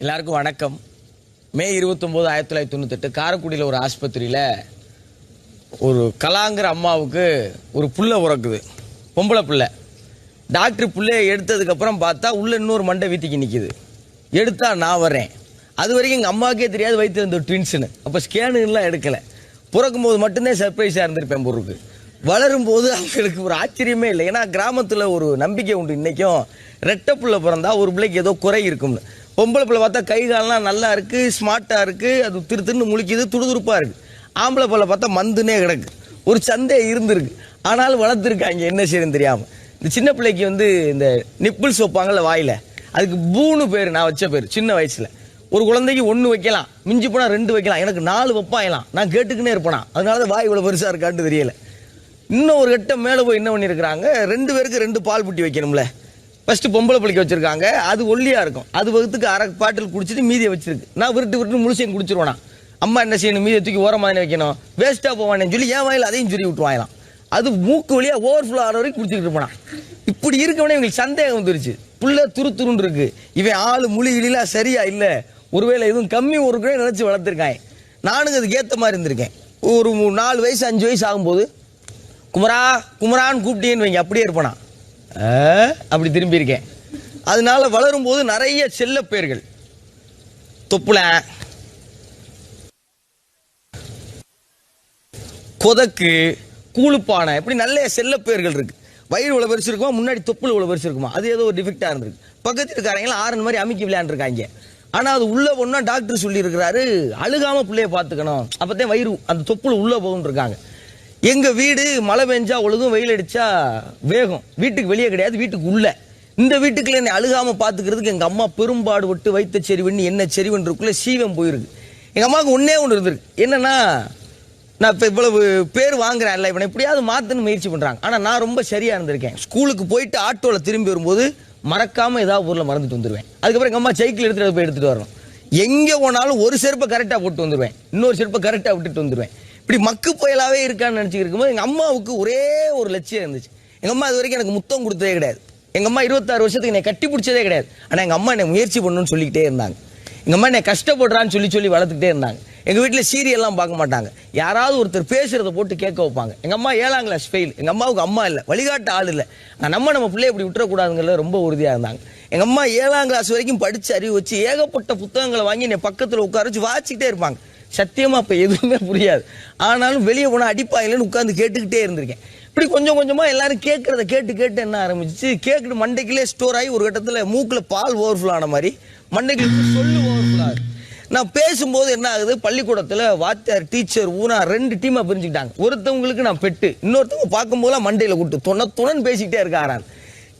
எல்லாருக்கும் வணக்கம். மே இருபத்தொம்போது ஆயிரத்தி தொள்ளாயிரத்தி தொண்ணூத்தெட்டு காரைக்குடியில் ஒரு ஆஸ்பத்திரியில் ஒரு கலாங்கிற அம்மாவுக்கு ஒரு புள்ள உறக்குது. பொம்பளை புள்ள. டாக்டர் புள்ளைய எடுத்ததுக்கப்புறம் பார்த்தா உள்ள இன்னொரு மண்டை வீத்திக்கு நிற்கிது எடுத்தா நான் வரேன் அது வரைக்கும் எங்கள் அம்மாவுக்கே தெரியாது வயிற்று ட்வின்ஸுன்னு அப்போ ஸ்கேனுலாம் எடுக்கலை. பிறக்கும் போது மட்டும்தான் சர்ப்ரைஸாக இருந்திருப்பேன் பொருளுக்கு வளரும் போது அவங்களுக்கு ஒரு ஆச்சரியமே இல்லை. ஏன்னா கிராமத்தில் ஒரு நம்பிக்கை உண்டு. இன்றைக்கும் ரெட்டை புள்ள பிறந்தா ஒரு பிள்ளைக்கு ஏதோ குறை இருக்கும்னு. பொம்பளை பிள்ளை பார்த்தா கை காலெல்லாம் நல்லா இருக்குது ஸ்மார்ட்டாக இருக்குது அது திரு திருன்னு முழிக்குது துடுதுடுப்பாக இருக்குது ஆம்பளை பிள்ளை பார்த்தா மந்துனே கிடக்கு. ஒரு சந்தை இருந்திருக்கு. ஆனாலும் வளர்த்துருக்காங்க என்ன செய்யணும் தெரியாமல் இந்த சின்ன பிள்ளைக்கு வந்து இந்த நிப்பிள்ஸ் வைப்பாங்கல்ல வாயில் அதுக்கு பூனு பேர் நான் வச்ச பேர் சின்ன வயசில். ஒரு குழந்தைக்கு ஒன்று வைக்கலாம் மிஞ்சி போனால் ரெண்டு வைக்கலாம் எனக்கு நாலு வைப்பாயலாம் நான் கேட்டுக்கினே இருப்பேனா. அதனால தான் வாய் இவ்வளோ பெருசாக இருக்கான்னு தெரியல. இன்னும் ஒரு கட்டம் மேலே போய் என்ன பண்ணியிருக்கிறாங்க ரெண்டு பேருக்கு ரெண்டு பால் புட்டி வைக்கணும்ல. ஃபஸ்ட்டு பொம்பளை பிள்ளைக்கு வச்சுருக்காங்க. அது ஒல்லியாக இருக்கும். அது வகுத்துக்கு அரை பாட்டில் குடிச்சிட்டு மீதியை வச்சிருக்கு. நான் விருட்டு விருட்டு முழுசையும் குடிச்சிருவேனா? அம்மா என்ன செய்யணும்? மீதியை தூக்கி ஓரமாக தானே வைக்கணும்? வேஸ்ட்டாக போவானேன்னு சொல்லி ஏன் வாயில் அதையும் சொல்லி விட்டுவாங்களாம் அது மூக்கு வழியாக ஓவர் ஃப்ளோ ஆகிற வரைக்கும் குடிச்சிக்கிட்டு போனான் இப்படி இருக்கவனே இவங்களுக்கு சந்தேகம் வந்துருச்சு. புள்ள துரு துருன்னு இருக்கு. இவன் ஆளு முழி இழிலாம் சரியா இல்லை. ஒருவேளை எதுவும் கம்மி ஒரு கூட நினச்சி வளர்த்துருக்காங்க நானும் அதுக்கு ஏற்ற மாதிரி இருந்திருக்கேன். ஒரு நாலு வயசு அஞ்சு வயசு ஆகும்போது குமரா குமரான்னு கூப்பிட்டேன்னு வைங்க அப்படியே இருப்பானா? அப்படி திரும்பியிருக்கேன் அதனால வளரும் போது நிறைய செல்ல பேர்கள். தொப்புல கொதக்கு கூழுப்பானை இப்படி நல்ல செல்ல பேர்கள் இருக்கு. வயிறு இவ்வளவு பெருசு இருக்குமா? முன்னாடி தொப்புள் இவ்வளவு பெருசு இருக்குமா? அது ஏதோ ஒரு டிஃபெக்டா இருந்திருக்கு. பக்கத்து இருக்காரங்க ஆறு மாதிரி அமுக்கி விளையாண்டுருக்காங்க ஆனா அது உள்ள போனா டாக்டர் சொல்லி இருக்கிறாரு அழுகாம பிள்ளைய பாத்துக்கணும் அப்பதான் வயிறு அந்த தொப்புள் உள்ள போகுன்னு இருக்காங்க. எங்கள் வீடு மழை பெஞ்சா ஒழுகும் வெயில் அடித்தா வேகம். வீட்டுக்கு வெளியே கிடையாது வீட்டுக்கு உள்ளே. இந்த வீட்டுக்குள்ள என்னை அழுகாமல் பார்த்துக்கிறதுக்கு எங்கள் அம்மா பெரும்பாடு விட்டு வைத்த செறிவண்ணி என்ன செறிவன்றுக்குள்ள சீவம் போயிருக்கு. எங்கள் அம்மாவுக்கு ஒன்றே ஒன்று இருந்திருக்கு. என்னன்னா நான் இப்போ இவ்வளவு பேர் வாங்குறேன்ல இவனை எப்படியாவது மாற்றுன்னு முயற்சி பண்ணுறாங்க ஆனால் நான் ரொம்ப சரியாக இருந்திருக்கேன். ஸ்கூலுக்கு போயிட்டு ஆட்டோவில் திரும்பி வரும்போது மறக்காமல் ஏதாவது ஊரில் மறந்துட்டு வந்துடுவேன் அதுக்கப்புறம் எங்கள் அம்மா சைக்கிள் எடுத்துகிட்டு போய் எடுத்துகிட்டு வரணும். எங்கே போனாலும் ஒரு செருப்பை கரெக்டாக போட்டு வந்துடுவேன் இன்னொரு செருப்பை கரெக்டாக விட்டுட்டு வந்துடுவேன் இப்படி மக்கு புயலாகவே இருக்கான்னு நினைச்சிட்டு இருக்கும்போது எங்கள் அம்மாவுக்கு ஒரே ஒரு லட்சியம் இருந்துச்சு. எங்கள் அம்மா இது வரைக்கும் எனக்கு முத்தம் கொடுத்ததே கிடையாது. எங்கள் அம்மா இருபத்தாறு வருஷத்துக்கு என்னை கட்டி பிடிச்சதே கிடையாது. ஆனால் எங்கள் அம்மா என்னை முயற்சி பண்ணணும்னு சொல்லிக்கிட்டே இருந்தாங்க. எங்கள் அம்மா என்னை கஷ்டப்படுறான்னு சொல்லி சொல்லி வளர்த்துக்கிட்டே இருந்தாங்க. எங்கள் வீட்டில் சீரியல்லாம் பார்க்க மாட்டாங்க. யாராவது ஒருத்தர் பேசுகிறத போட்டு கேட்க வைப்பாங்க. எங்கள் அம்மா ஏழாம் கிளாஸ் ஃபெயில் எங்கள் அம்மாவுக்கு அம்மா இல்லை. வழிகாட்ட ஆள் இல்லை. நம்ம நம்ம பிள்ளைய இப்படி விட்டுறக்கூடாதுங்கிறத ரொம்ப உறுதியாக இருந்தாங்க. எங்கள் அம்மா ஏழாம் கிளாஸ் வரைக்கும் படித்து அறிவு வச்சு ஏகப்பட்ட புத்தகங்களை வாங்கி என்னை பக்கத்தில் உட்கார வச்சு வாசிக்கிட்டே இருப்பாங்க. சத்தியமாக இப்போ எதுவுமே புரியாது. ஆனாலும் வெளியே போனால் அடிப்பாயிலன்னு உட்காந்து கேட்டுக்கிட்டே இருந்திருக்கேன். இப்படி கொஞ்சம் கொஞ்சமாக எல்லாரும் கேட்குறத கேட்டு கேட்டு என்ன ஆரம்பிச்சு கேட்கிட்டு மண்டைக்குள்ளே ஸ்டோர் ஆகி ஒரு கட்டத்தில் மூக்கில் பால் ஓவர்ஃபுல் ஆன மாதிரி மண்டைக்குள்ளே சொல்லு ஓவர்ஃபுல் ஆகுது. நான் பேசும்போது என்ன ஆகுது? பள்ளிக்கூடத்தில் வாத்தியார் டீச்சர் ஊனா ரெண்டு டீமாக பிரிஞ்சுக்கிட்டாங்க. ஒருத்தவங்களுக்கு நான் பெட்டு இன்னொருத்தவங்க பார்க்கும்போதெல்லாம் மண்டையில் கூட்டு தொண துணன்னு பேசிக்கிட்டே இருக்காரான்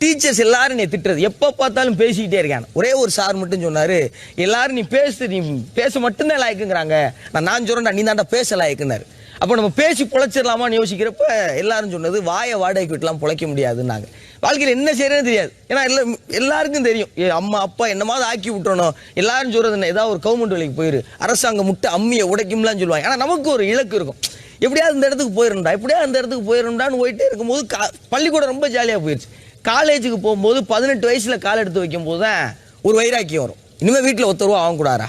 டீச்சர்ஸ் எல்லாரும் நீ திட்டுறது. எப்போ பார்த்தாலும் பேசிக்கிட்டே இருக்காங்க ஒரே ஒரு சார் மட்டும் சொன்னார் எல்லாரும் நீ பேசு நீ பேச மட்டும்தான் லாய்க்குங்கிறாங்க. நான் நான் சொல்றேன்டா நீ தாண்டா பேச லாய்க்குனாரு அப்போ நம்ம பேசி பொழைச்சிடலாமான்னு யோசிக்கிறப்ப எல்லாரும் சொன்னது வாயை வாடகைக்கு விட்டுலாம் பொழைக்க முடியாதுன்னாங்க. வாழ்க்கையில் என்ன செய்யறேன்னு தெரியாது. ஏன்னா எல்லா எல்லாருக்கும் தெரியும். ஏ, அம்மா அப்பா என்னமாவது ஆக்கி விட்டுறணும். எல்லாரும் சொல்கிறது என்ன ஏதாவது ஒரு கவர்மெண்ட் வேலைக்கு போயிரு. அரசாங்கம் முட்டை அம்மியை உடைக்கும்லாம் சொல்லுவாங்க. ஆனால் நமக்கு ஒரு இலக்கு இருக்கும். எப்படியாவது இந்த இடத்துக்கு போயிருந்தா எப்படியாவது அந்த இடத்துக்கு போயிருந்தான்னு போயிட்டே இருக்கும்போது கா- பள்ளிக்கூடம் ரொம்ப ஜாலியாக போயிடுச்சு காலேஜுக்கு போகும்போது பதினெட்டு வயசில் கால் எடுத்து வைக்கும்போது தான் ஒரு வைராக்கியம் வரும். இனிமேல் வீட்டில் ஒத்த ரூபா ஆகக்கூடாரா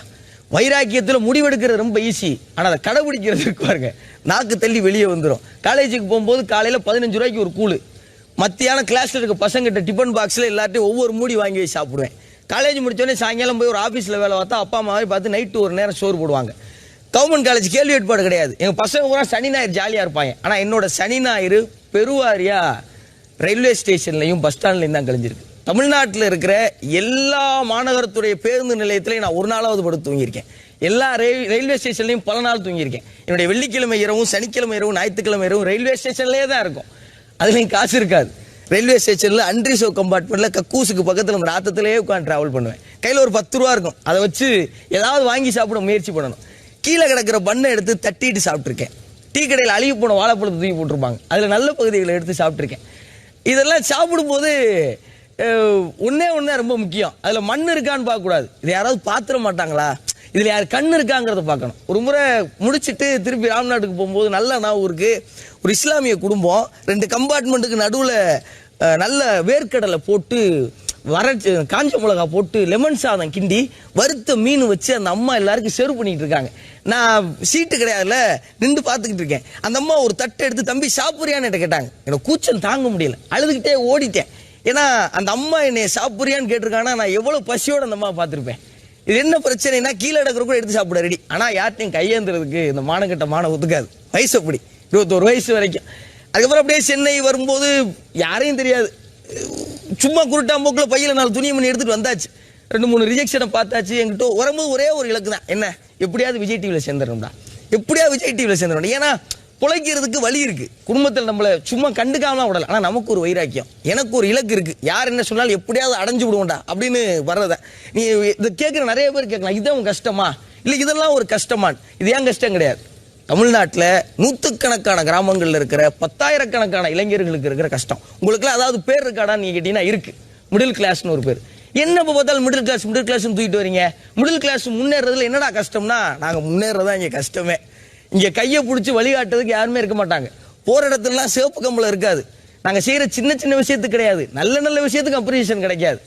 வைராக்கியத்தில் முடிவெடுக்கிறது ரொம்ப ஈஸி ஆனால் அதை கடைபிடிக்கிறதுக்கு பாருங்கள் பாருங்க. நாக்கு தள்ளி வெளியே வந்துடும் காலேஜுக்கு போகும்போது காலையில் பதினஞ்சு ரூபாய்க்கு ஒரு கூழு. மத்தியானம் கிளாஸில் இருக்க பசங்கிட்ட டிஃபன் பாக்ஸில் எல்லார்ட்டையும் ஒவ்வொரு மூடி வாங்கி வச்சு சாப்பிடுவேன். காலேஜ் முடித்தோடனே சாயங்காலம் போய் ஒரு ஆஃபீஸில் வேலை பார்த்தா அப்பா அம்மாவை பார்த்து நைட்டு ஒரு நேரம் சோறு போடுவாங்க. கவர்மெண்ட் காலேஜ் கேள்வி ஏற்பாடு கிடையாது. எங்கள் பசங்க பூரா சனி ஞாயிறு ஜாலியாக இருப்பாங்க. ஆனால் என்னோட சனி ஞாயிறு பெருவாரியா? ரயில்வே ஸ்டேஷன்லையும் பஸ் ஸ்டாண்ட்லையும் தான் கழிஞ்சிருக்கு. தமிழ்நாட்டில் இருக்கிற எல்லா மாநகரத்துடைய பேருந்து நிலையத்திலையும் நான் ஒரு நாளாவது படுத்து தூங்கியிருக்கேன். எல்லா ரயில் ரயில்வே ஸ்டேஷன்லையும் பல நாள் தூங்கியிருக்கேன். என்னுடைய வெள்ளிக்கிழமை இரவும் சனிக்கிழமை இரவும் ஞாயிற்றுக்கிழமை இரவும் ரயில்வே ஸ்டேஷன்லேயே தான் இருக்கும். அதுலேயும் காசு இருக்காது. ரயில்வே ஸ்டேஷனில் அன்ட்ரி கம்பார்ட்மெண்ட்டில் கக்கூசுக்கு பக்கத்தில் அந்த நாத்தத்திலேயே உட்காந்து ட்ராவல் பண்ணுவேன். கையில் ஒரு பத்து ரூபா இருக்கும். அதை வச்சு ஏதாவது வாங்கி சாப்பிட முயற்சி பண்ணணும். கீழே கிடக்கிற பண்ணை எடுத்து தட்டிட்டு சாப்பிட்ருக்கேன் டீ கடையில் அழுகி போன வாழைப்பழத்தை தூக்கி போட்டிருப்பாங்க. அதில் நல்ல பகுதிகளை எடுத்து சாப்பிட்ருக்கேன் இதெல்லாம் சாப்பிடும்போது ஒன்றே ஒண்ணே ரொம்ப முக்கியம். அதில் மண் இருக்கான்னு பார்க்கக்கூடாது. இது யாராவது பாத்திர மாட்டாங்களா? இதில் யார் கண் இருக்காங்கிறத பார்க்கணும். ஒரு முறை முடிச்சுட்டு திருப்பி ராம்நாட்டுக்கு போகும்போது நல்ல ஞாபகம் ஊருக்கு ஒரு இஸ்லாமிய குடும்பம் ரெண்டு கம்பார்ட்மெண்ட்டுக்கு நடுவில் நல்ல வேர்க்கடலை போட்டு வறட்சி காஞ்ச மிளகா போட்டு லெமன் சாதம் கிண்டி வறுத்த மீன் வச்சு அந்த அம்மா எல்லாருக்கும் சர்வ் பண்ணிகிட்டு இருக்காங்க. நான் சீட்டு கிடையாதுல நின்று பார்த்துக்கிட்டு இருக்கேன். அந்த அம்மா ஒரு தட்டை எடுத்து தம்பி சாப்பிட்றியான்னு கேட்டாங்க. எனக்கு கூச்சம் தாங்க முடியல. அழுதுகிட்டே ஓடிட்டேன். ஏன்னா அந்த அம்மா என்னை சாப்பிட்றியான்னு கேட்டிருக்காங்கன்னா நான் எவ்வளோ பசியோட அந்த அம்மா பார்த்துருப்பேன். இது என்ன பிரச்சனைனா கீழே எடுக்கிற கூட எடுத்து சாப்பிட ரெடி. ஆனால் யார்ட்டையும் கையேந்துறதுக்கு இந்த மானக்கட்ட மானம் ஒத்துக்காது. வயசு அப்படி. இருபத்தோரு வயசு வரைக்கும். அதுக்கப்புறம் அப்படியே சென்னை வரும்போது யாரையும் தெரியாது. சும்மா குருட்டாம்போக்கில் பையில் நாலு துணியை மணி எடுத்துகிட்டு வந்தாச்சு. ரெண்டு மூணு ரிஜெக்ஷனை பார்த்தாச்சு. என்கிட்ட வரும்போது ஒரே ஒரு இலக்கு தான். என்ன? எப்படியாவது விஜய் டிவியில் சேர்ந்துடணும்டா எப்படியாவது விஜய் டிவியில் சேர்ந்துடணும். ஏன்னா பிழைக்கிறதுக்கு வழி இருக்கு. குடும்பத்தில் நம்மளை சும்மா கண்டுக்காமலாம் விடல. ஆனால் நமக்கு ஒரு வைராக்கியம். எனக்கு ஒரு இலக்கு இருக்கு. யார் என்ன சொன்னாலும் எப்படியாவது அடைஞ்சு விடுவோம்டா அப்படின்னு வர்றத. நீ இதை கேட்குற நிறைய பேர் கேட்கலாம். இதான் உன் கஷ்டமா? இல்லை இதெல்லாம் ஒரு கஷ்டமான் இது ஏன் கஷ்டம் கிடையாது. தமிழ்நாட்டில் நூற்றுக்கணக்கான கிராமங்களில் இருக்கிற பத்தாயிரக்கணக்கான இளைஞர்களுக்கு இருக்கிற கஷ்டம். உங்களுக்குலாம் அதாவது பேர் இருக்காடான்னு நீங்கள் கேட்டீங்கன்னா இருக்கு. மிடில் கிளாஸ்னு ஒரு பேர். என்ன இப்போ பார்த்தாலும் மிடில் கிளாஸ் மிடில் கிளாஸ்னு தூக்கிட்டு வரீங்க? மிடில் கிளாஸ் முன்னேறதுல என்னடா கஷ்டம்னா நாங்கள் முன்னேறதா இங்கே கஷ்டமே. இங்கே கையை பிடிச்சி வழிகாட்டுறதுக்கு யாருமே இருக்க மாட்டாங்க. போகிற இடத்துலலாம் சிவப்பு கம்பளம் இருக்காது. நாங்கள் செய்கிற சின்ன சின்ன விஷயத்துக்கு கிடையாது. நல்ல நல்ல விஷயத்துக்கு அப்ரிசியேஷன் கிடைக்காது.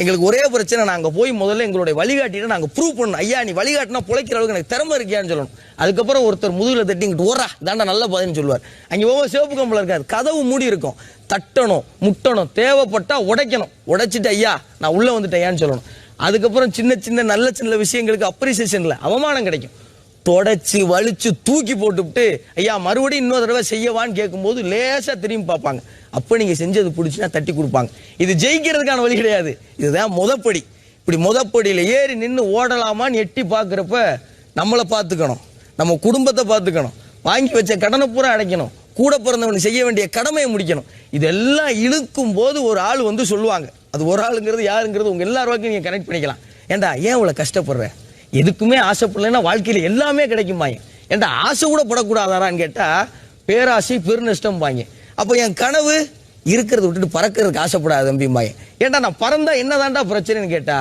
எங்களுக்கு ஒரே பிரச்சனை நாங்கள் போய் முதல்ல எங்களுடைய வழிகாட்டிட்டு நாங்கள் ப்ரூவ் பண்ணணும். ஐயா நீ வழிகாட்டினா பிழைக்கிற அளவுக்கு எனக்கு திறமை இருக்கியான்னு சொல்லணும். அதுக்கப்புறம் ஒருத்தர் முதுகில் தட்டிங்கிட்டு ஓரா தாண்டா நல்ல பதின்னு சொல்லுவார். அங்கே போக சிவப்பு கம்பளம் இருக்காது கதவு மூடி இருக்கும். தட்டணும் முட்டணும் தேவைப்பட்டால் உடைக்கணும். உடைச்சிட்டு ஐயா நான் உள்ளே வந்துட்டேன் சொல்லணும். அதுக்கப்புறம் சின்ன சின்ன நல்ல சின்ன விஷயங்களுக்கு அப்ரிசியேஷன்ல அவமானம் கிடைக்கும். தொடச்சி வலிச்சு தூக்கி போட்டுவிட்டு ஐயா மறுபடியும் இன்னொரு தடவை செய்யவான்னு கேட்கும்போது லேசாக திரும்பி பார்ப்பாங்க. அப்போ நீங்கள் செஞ்சது பிடிச்சின்னா தட்டி கொடுப்பாங்க. இது ஜெயிக்கிறதுக்கான வழி கிடையாது. இதுதான் முதப்படி. இப்படி முதப்படியில் ஏறி நின்று ஓடலாமான்னு எட்டி பார்க்குறப்ப நம்மளை பார்த்துக்கணும். நம்ம குடும்பத்தை பார்த்துக்கணும். வாங்கி வச்ச கடனை பூரா அடைக்கணும். கூட பிறந்தவனுக்கு செய்ய வேண்டிய கடமையை முடிக்கணும். இதெல்லாம் இழுக்கும் போது ஒரு ஆள் வந்து சொல்லுவாங்க. அது ஒரு ஆளுங்கிறது யாருங்கிறது உங்கள் எல்லாருக்கும் நீங்கள் கனெக்ட் பண்ணிக்கலாம். ஏண்டா ஏன் இவ்வளோ கஷ்டப்படுற? எதுக்குமே ஆசைப்படலைன்னா வாழ்க்கையில் எல்லாமே கிடைக்குமா ஏன்டா ஆசை கூட படக்கூடாதாரான்னு கேட்டால் பேராசை பெருநஷ்டம் பாங்க அப்போ என் கனவு இருக்கிறத விட்டுட்டு பறக்கிறதுக்கு ஆசைப்படாத தம்பிம்பாங்க ஏன்டா நான் பறந்தா என்னதான்டா பிரச்சனைன்னு கேட்டா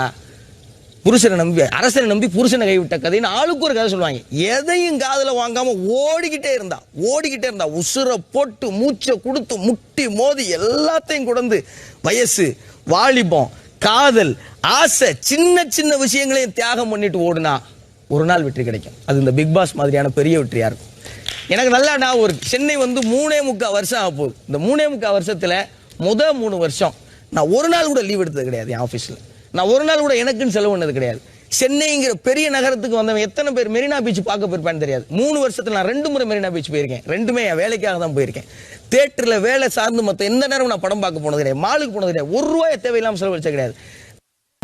புருஷனை நம்பி அரசனை நம்பி புருஷனை கைவிட்ட கதைன்னு ஆளுக்கு ஒரு கதை சொல்லுவாங்க. எதையும் காதில் வாங்காம ஓடிக்கிட்டே இருந்தா ஓடிக்கிட்டே இருந்தா உசுரை போட்டு மூச்சை கொடுத்து முட்டி மோதி எல்லாத்தையும் கொடுந்து வயசு வாலிபம் காதல் ஆசை சின்ன சின்ன விஷயங்களையும் தியாகம் பண்ணிட்டு ஓடுனா ஒரு நாள் வெற்றி கிடைக்கும். அது இந்த பிக் பாஸ் மாதிரியான பெரிய வெற்றியாக இருக்கும். எனக்கு நல்லா ஞாபகம் ஒரு சென்னை வந்து மூணே முக்கால் வருஷம் ஆக போகுது. இந்த மூணே முக்கால் வருஷத்தில் முதல் மூணு வருஷம் நான் ஒரு நாள் கூட லீவ் எடுத்தது கிடையாது என் ஆஃபீஸில் நான் ஒரு நாள் கூட எனக்குன்னு செலவு பண்ணது கிடையாது. சென்னைங்கிற பெரிய நகரத்துக்கு வந்தவன் எத்தனை பேர் மெரினா பீச் பார்க்க போயிருப்பான்னு தெரியாது. மூணு வருஷத்தில் நான் ரெண்டு முறை மெரினா பீச் போயிருக்கேன். ரெண்டுமே என் வேலைக்காக தான் போயிருக்கேன். தேட்டரில் வேலை சார்ந்து மற்ற எந்த நேரம் நான் படம் பார்க்க போனது கிடையாது. மாலுக்கு போனது கிடையாது. ஒரு ரூபாய் தேவையில்லாமல் செலவழிச்ச கிடையாது.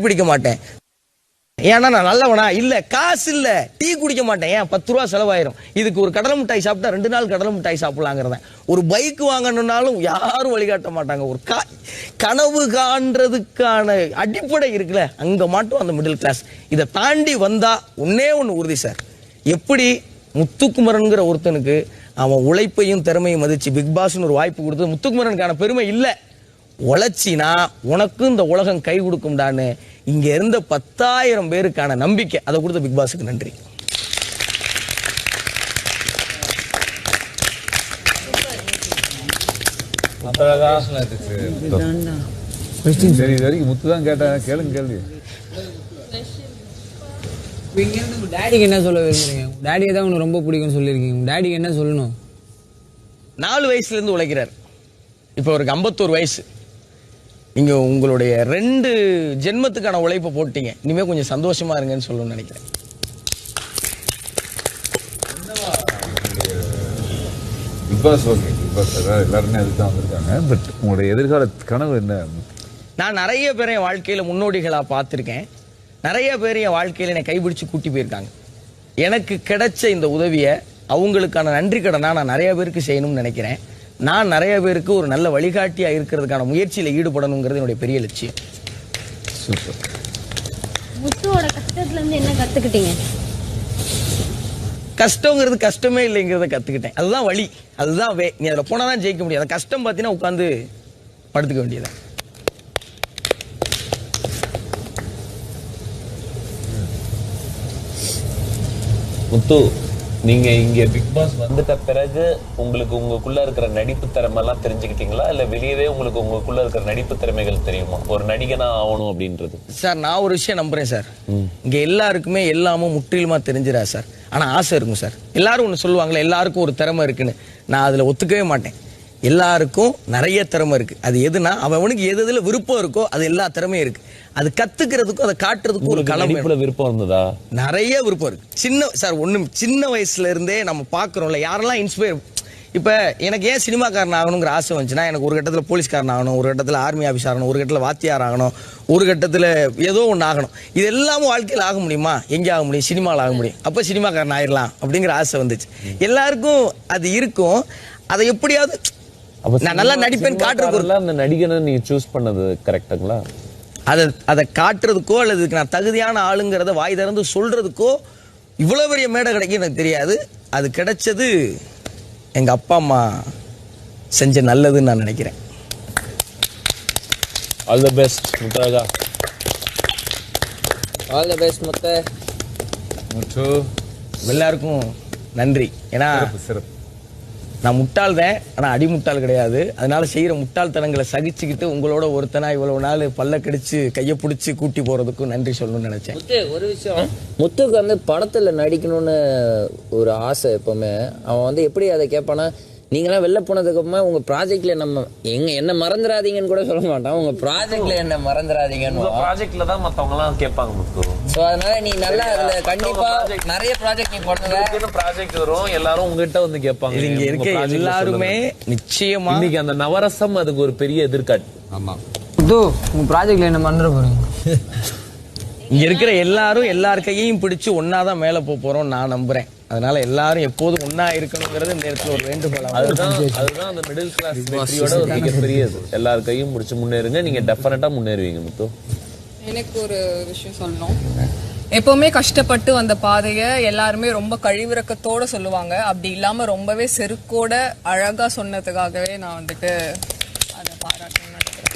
பிடிக்க மாட்டேன். ஏன்னா நான் நல்லவனா? இல்லை. காசு இல்லை. டீ குடிக்க மாட்டேன். ஏன்? பத்து ரூபா செலவாயிரும். இதுக்கு ஒரு கடலை மிட்டாய் சாப்பிட்டா ரெண்டு நாள் கடலை மிட்டாய் சாப்பிடலாங்கிறத. ஒரு பைக் வாங்கணும்னாலும் யாரும் வழிகாட்ட மாட்டாங்க. ஒரு கா கனவு காண்றதுக்கான அடிப்படை இருக்குல்ல. அங்கே மாட்டும் அந்த மிடில் கிளாஸ் இதை தாண்டி வந்தா ஒன்னே ஒன்று உறுதி சார் எப்படி முத்துக்குமரனுங்கிற ஒருத்தனுக்கு அவன் உழைப்பையும் திறமையும் மதிச்சு பிக் பாஸ்னு ஒரு வாய்ப்பு கொடுத்து முத்துக்குமரனுக்கான பெருமை இல்லை. உழைச்சினா உனக்கும் இந்த உலகம் கை கொடுக்கும்டான்னு இங்க இருந்த பத்தாயிரம் பேருக்கான நம்பிக்கை. அதை கொடுத்த பிக் பாஸுக்கு நன்றி. சரி சரி இது வரைக்கும் முத்து தான் கேட்டேன் கேளுங்க கேள்வி டேடிக்கு என்ன சொல்ல விரும்புறீங்க? டேடியை தான் உனக்கு ரொம்ப பிடிக்கும்னு சொல்லியிருக்கீங்க. டேடிக்கு என்ன சொல்லணும்? நாலு வயசுல இருந்து உழைக்கிறார். இப்போ அவருக்கு ஐம்பத்தோரு வயசு. நீங்க உங்களுடைய ரெண்டு ஜென்மத்துக்கான உழைப்பை போட்டீங்க. இனிமே கொஞ்சம் சந்தோஷமா இருங்கன்னு சொல்லணும்னு நினைக்கிறேன். Bigg Boss okay. Bigg Boss எல்லாருமே அதுக்கு தான் வந்திருக்காங்க. பட் உங்களுடைய எதிர்கால கனவு என்ன? நான் நிறைய பேரை என் வாழ்க்கையில முன்னோடிகளா பார்த்துருக்கேன். நிறைய பேர் என் வாழ்க்கையில என்னை கைபிடிச்சு கூட்டி போயிருக்காங்க. எனக்கு கிடைச்ச இந்த உதவியை அவங்களுக்கான நன்றி கடனா நான் நிறைய பேருக்கு செய்யணும்னு நினைக்கிறேன். நான் நிறைய பேருக்கு ஒரு நல்ல வழிகாட்டியா இருக்கிறதுக்கான முயற்சியில ஈடுபடணுங்கிறது என்னுடைய பெரிய லட்சியம். சூப்பர். முத்துவோட கஷ்டத்துல இருந்து என்ன கத்துக்கிட்டீங்க? கஷ்டங்கிறது கஷ்டமே இல்லைங்கிறத கத்துக்கிட்டேன். அதுதான் வழி. அதுதான் வே நீ அதில் போனால் தான் ஜெயிக்க முடியாது அந்த கஷ்டம் பார்த்தீங்கன்னா உட்காந்து படுத்துக்க வேண்டியது முத்து நீங்க இங்க பிக் பாஸ் வந்துட்ட பிறகு உங்களுக்கு உங்களுக்குள்ள இருக்கிற நடிப்பு திறமை எல்லாம் தெரிஞ்சுக்கிட்டீங்களா? இல்ல வெளியவே உங்களுக்கு உங்களுக்குள்ள இருக்கிற நடிப்பு திறமைகள் தெரியுமா? ஒரு நடிகனா ஆகணும் அப்படின்றது. சார் நான் ஒரு விஷயம் நம்புறேன் சார். இங்க எல்லாருக்குமே எல்லாமும் முற்றிலுமா தெரிஞ்சிடா சார்? ஆனா ஆசை இருக்கும் சார். எல்லாரும் ஒண்ணு சொல்லுவாங்களே எல்லாருக்கும் ஒரு திறமை இருக்குன்னு. நான் அதுல ஒத்துக்கவே மாட்டேன். எல்லாருக்கும் நிறைய திறமை இருக்கு. அது எதுனா அவனுக்கு எது எதுல விருப்பம் இருக்கோ அது எல்லா திறமையும் இருக்கு. அது கத்துக்கிறதுக்கும் அதை காட்டுறதுக்கும் ஒரு. நடிப்புல விருப்பம் இருந்ததா நிறைய விருப்பம் இருக்கு. சின்ன சார் ஒண்ணு சின்ன வயசுல இருந்தே நம்ம பாக்குறோம்ல யாரெல்லாம் இன்ஸ்பயர் இப்ப எனக்கு ஏன் சினிமாக்காரன் ஆகணுங்கிற ஆசை வந்துச்சுன்னா எனக்கு ஒரு கட்டத்துல போலீஸ்காரன் ஆகணும் ஒரு கட்டத்துல ஆர்மி ஆபீஸ் ஆகணும் ஒரு கட்டத்துல வாத்தியார் ஆகணும் ஒரு கட்டத்துல ஏதோ ஒண்ணு ஆகணும். இது எல்லாமும் வாழ்க்கையில் ஆக முடியுமா? எங்க ஆக முடியும்? சினிமாவில் ஆக முடியும். அப்ப சினிமாக்காரன் ஆயிரலாம் அப்படிங்கிற ஆசை வந்துச்சு. எல்லாருக்கும் அது இருக்கும். அதை எப்படியாவது நான் நல்லா நடிப்பேன் சினிமாக்காரர்ல அந்த நடிகனை நீங்க சூஸ் பண்ணது கரெக்டுங்களா அதை அதை காட்டுறதுக்கோ அல்லது இதுக்கு நான் தகுதியான ஆளுங்கிறத வாய் திறந்து சொல்றதுக்கோ இவ்வளவு பெரிய மேடை கிடைக்கும் எனக்கு தெரியாது. அது கிடைச்சது எங்க அப்பா அம்மா செஞ்ச நல்லதுன்னு நான் நினைக்கிறேன். ஆல் த பெஸ்ட் முத்தழகா ஆல் த பெஸ்ட் மொத்த. முத்து எல்லாருக்கும் நன்றி. ஏன்னா சிறப்பு. நான் முட்டாள் தான் ஆனா அடிமுட்டாள் கிடையாது. அதனால செய்யற முட்டாள்தனங்களை சகிச்சுக்கிட்டு உங்களோட ஒருத்தனா இவ்வளவு நாள் பல்ல கடிச்சு கையை பிடிச்சி கூட்டி போறதுக்கும் நன்றி சொல்லணும்னு நினைச்சேன். முத்து ஒரு விஷயம். முத்துக்கு வந்து படத்துல நடிக்கணும்னு ஒரு ஆசை எப்பவுமே. அவன் வந்து எப்படி அதை கேட்பானா நீங்களாம் வெளில போனதுக்கு அப்புறமா உங்க ப்ராஜெக்ட்ல நம்ம எங்க என்ன மறந்துடாதீங்கன்னு கூட சொல்ல மாட்டான் உங்க ப்ராஜெக்ட்ல என்ன மறந்துடாதீங்கன்னு உங்க ப்ராஜெக்ட்ல தான் மத்தவங்க எல்லாம் கேட்பாங்க ஸோ அதனால நீ நல்லா அதுல கண்டிப்பா நிறைய ப்ராஜெக்ட் நீ பண்ணுவ ப்ராஜெக்ட் வரும்? எல்லாரும் உங்ககிட்ட வந்து கேட்பாங்க. இங்க உங்க இருக்க எல்லாருமே சொல்லுங்க. நிச்சயமா இன்னைக்கு அந்த நவரசம் அதுக்கு ஒரு பெரிய எதிர்காட்டு ஆமா. முத்து உங்க ப்ராஜெக்ட்ல என்ன மறந்துட போறீங்க? இங்க இருக்கிற எல்லாரும் எல்லார் கையையும் பிடிச்சு ஒன்னாதான் மேல போக போறோம் நான் நம்புறேன். அதனால எல்லாரும் எப்போதும் ஒன்னா இருக்கணுங்கிறது இந்த இடத்துல ஒரு வேண்டுகோள் அதுதான் அதுதான் அந்த மிடில் கிளாஸ் வெற்றியோட ஒரு மிகப்பெரியது. எல்லார் கையும் முடிச்சு முன்னேறுங்க நீங்க டெஃபினட்டா முன்னேறுவீங்க முத்து. எனக்கு ஒரு விஷயம் சொல்லணும். எப்பவுமே கஷ்டப்பட்டு வந்த பாதையை எல்லாருமே ரொம்ப கழிவிறக்கத்தோட சொல்லுவாங்க. அப்படி இல்லாம ரொம்பவே செருக்கோட அழகா சொன்னதுக்காகவே நான் வந்துட்டு அதை பாராட்டணும்னு நினைக்கிறேன்.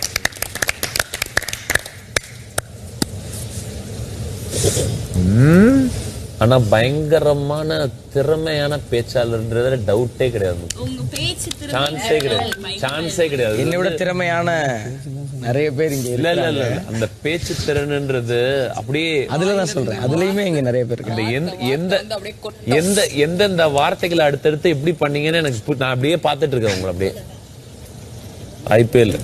ஆனா பயங்கரமான திறமையான பேச்சாளர்ன்றதுல டவுட்டே கிடையாது. முத்து. உங்க பேச்சு சான்ஸே கிடையாது. சான்ஸே கிடையாது. என்னை விட திறமையான நிறைய பேர் இங்க இல்ல இல்ல இல்ல. அந்த பேச்சு திறனுன்றது அப்படியே அதுலதான் சொல்றேன். அதுலயுமே இங்க நிறைய பேர் எந்த எந்த எந்த எந்தெந்த வார்த்தைகளை அடுத்தடுத்து எப்படி பண்ணீங்கன்னு எனக்கு நான் அப்படியே பார்த்துட்டு இருக்கேன் உங்களை அப்படியே. ஐபிஎல்.